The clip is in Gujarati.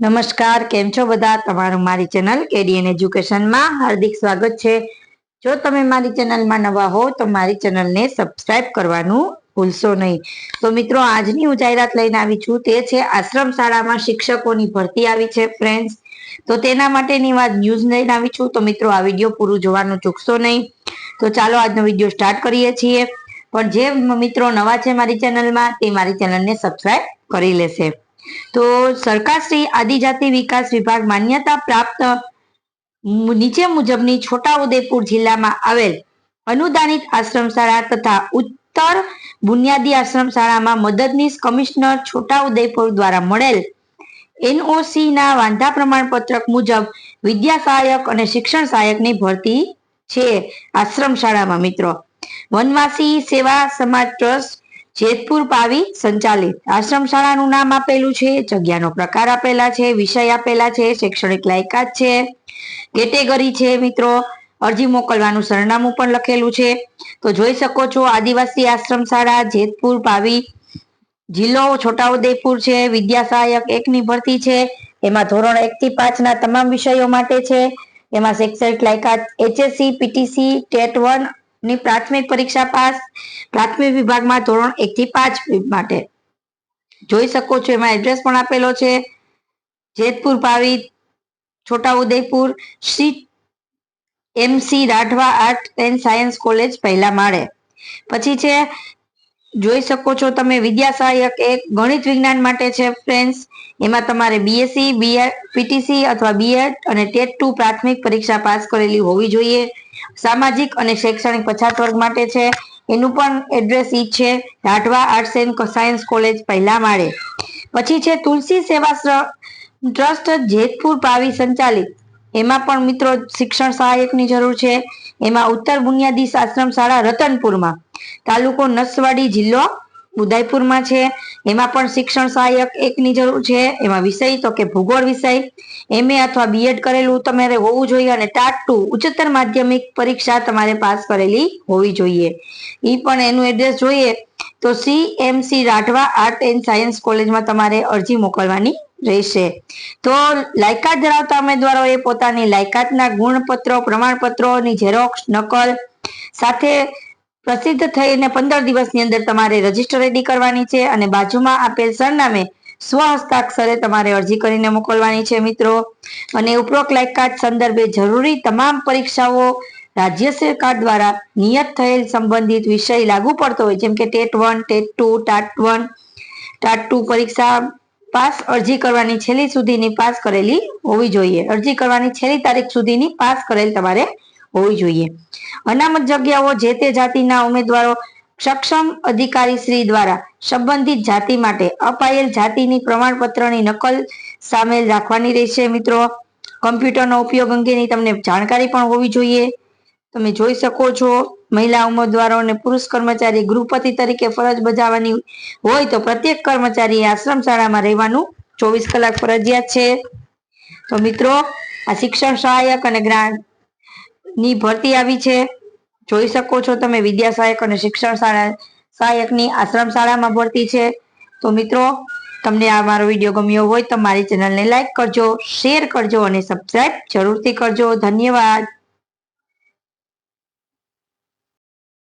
નમસ્કાર, કેમ છો બધા? તમારું મારી ચેનલ કેડીએન એજ્યુકેશનમાં હાર્દિક સ્વાગત છે. જો તમે મારી ચેનલમાં નવા હો, તો મારી ચેનલને સબસ્ક્રાઇબ કરવાનું ભૂલશો નહીં. તો મિત્રો, આજની હું જાહેરાત લઈને આવી છું. તે છે આશ્રમ શાળામાં શિક્ષકોની ભરતી આવી છે ફ્રેન્ડ્સ તો તેના માટેની વાત ન્યૂઝ લઈને આવી છું. તો મિત્રો, આ વીડિયો પૂરું જોવાનું ચૂકશો નહીં. તો ચાલો, આજનો વીડિયો સ્ટાર્ટ કરીએ છીએ. પણ જે મિત્રો નવા છે મારી ચેનલમાં, તે મારી ચેનલને સબસ્ક્રાઇબ કરી લેશે. તો સરકારશ્રી આદિજાતિ વિકાસ વિભાગ માન્યતા પ્રાપ્ત નીચે મુજબની છોટાઉદેપુર જિલ્લામાં આવેલ અનુદાનિત આશ્રમ શાળા તથા ઉત્તર બુનિયાદી આશ્રમ શાળામાં મદદનીશ કમિશનર છોટાઉદેપુર દ્વારા મળેલ એનઓસી ના વાંધા પ્રમાણપત્રક મુજબ વિદ્યા સહાયક અને શિક્ષણ સહાયકની ભરતી છે આશ્રમ શાળામાં મિત્રો. વનવાસી સેવા સમાજ ટ્રસ્ટ જેતપુર પાવી સંચાલિત. આશ્રમ શાળાનું નામ આપેલું છે, જગ્યાનો પ્રકાર આપેલા છે, વિષય આપેલા છે, શૈક્ષણિક લાયકાત છે, કેટેગરી છે મિત્રો. અરજી મોકલવાનું સરનામું પણ લખેલું છે. તો જોઈ શકો છો, આદિવાસી આશ્રમ શાળા જેતપુર પાવી જિલ્લો છોટાઉદેપુર છે વિદ્યા સહાયક એકની ભરતી છે. એમાં ધોરણ એક થી પાંચ ના તમામ વિષયો માટે છે. એમાં શૈક્ષણિક લાયકાત એચએસસી પીટીસી ટેટ વન ની પ્રાથમિક પરીક્ષા પાસ, પ્રાથમિક વિભાગમાં ધોરણ એક થી પાંચ માટે. જોઈ શકો છો, એમાં એડ્રેસ પણ આપેલો છે. Jetpur Pavi Chhotaudepur, Shri MC Rathwa art and science college પહેલા માળે. પછી છે જોઈ શકો છો તમે વિદ્યા સહાયક એક ગણિત વિજ્ઞાન માટે છે ફ્રેન્ડ્સ એમાં તમારે બીએસસી બીએડ પીટીસી અથવા બીએડ અને ટેટ ટુ પ્રાથમિક પરીક્ષા પાસ કરેલી હોવી જોઈએ. સામાજિક અને શૈક્ષણિક પછાત વર્ગ માટે છે. એનું પણ એડ્રેસ ઈ છે, Rathwa arts and science college પહેલા માળે પછી છે તુલસી સેવા ટ્રસ્ટ જેતપુર પાવી સંચાલિત. એમાં પણ મિત્રો શિક્ષણ સહાયકની જરૂર છે. એમાં ઉત્તર બુનિયાદી આશ્રમ શાળા રતનપુરમાં. તાલુકો નસવાડી જિલ્લો ઉદયપુરમાં છે. એમાં પણ શિક્ષણ સહાયક એકની જરૂર છે. એમાં વિષય તો કે ભૂગોળ વિષય. એમએ અથવા બીએડ કરેલું તમારે હોવું જોઈએ અને ટાટ ટુ ઉચ્ચતર માધ્યમિક પરીક્ષા તમારે પાસ કરેલી હોવી જોઈએ. એ પણ એનું એડ્રેસ જોઈએ તો C M C Rathwa art and science કોલેજમાં તમારે અરજી મોકલવાની રહેશે. તો લાયકાત ધરાવતા ઉમેદવારોએ પોતાની લાયકાતના ગુણપત્રો, પ્રમાણપત્રોની ઝેરોક્ષ નકલ સાથે પ્રસિદ્ધ થઈને પંદર દિવસની અંદર તમારે રજિસ્ટર રેડી કરવાની છે અને બાજુમાં આપેલ સરનામે સ્વ હસ્તાક્ષરે તમારે અરજી કરીને મોકલવાની છે, મિત્રો. અને ઉપરોક્ત લાયકાત સંદર્ભે જરૂરી તમામ પરીક્ષાઓ રાજ્ય સરકાર દ્વારા નિયત થયેલ સંબંધિત વિષય લાગુ પડતો હોય, જેમ કે TET one, TET two, TAT one, TAT two પરીક્ષા પાસ અરજી કરવાની છેલ્લી સુધીની પાસ કરેલી હોવી જોઈએ. અરજી કરવાની છેલ્લી તારીખ સુધીની પાસ કરેલ તમારે હોવી જોઈએ. અનામત જગ્યાઓ જે તે જાતિના ઉમેદવારો સક્ષમ અધિકારી શ્રી દ્વારા સંબંધિત જાતિ માટે અપાયેલ જાતિની પ્રમાણપત્રની નકલ સામેલ રાખવાની રહેશે. મિત્રો, કમ્પ્યુટરનો ઉપયોગ અંગેની તમને જાણકારી પણ હોવી જોઈએ. તમે જોઈ શકો છો, મહિલા ઉમેદવારો અને પુરુષ કર્મચારી ગૃહપતિ તરીકે ફરજ બજાવવાની હોય તો પ્રત્યેક કર્મચારી આશ્રમ શાળામાં રહેવાનું ચોવીસ કલાક ફરજિયાત છે. તો મિત્રો, આ શિક્ષણ સહાયક અને ગ્રાન્ટ ની ભરતી આવી છે. જોઈ શકો છો તમે વિદ્યા સહાયક અને શિક્ષણ શાળા સહાયકની આશ્રમ શાળામાં ભરતી છે. તો મિત્રો, તમને આ મારો વીડિયો ગમ્યો હોય તો મારી ચેનલને લાઈક કરજો, શેર કરજો અને સબસ્ક્રાઇબ જરૂરથી કરજો. ધન્યવાદ.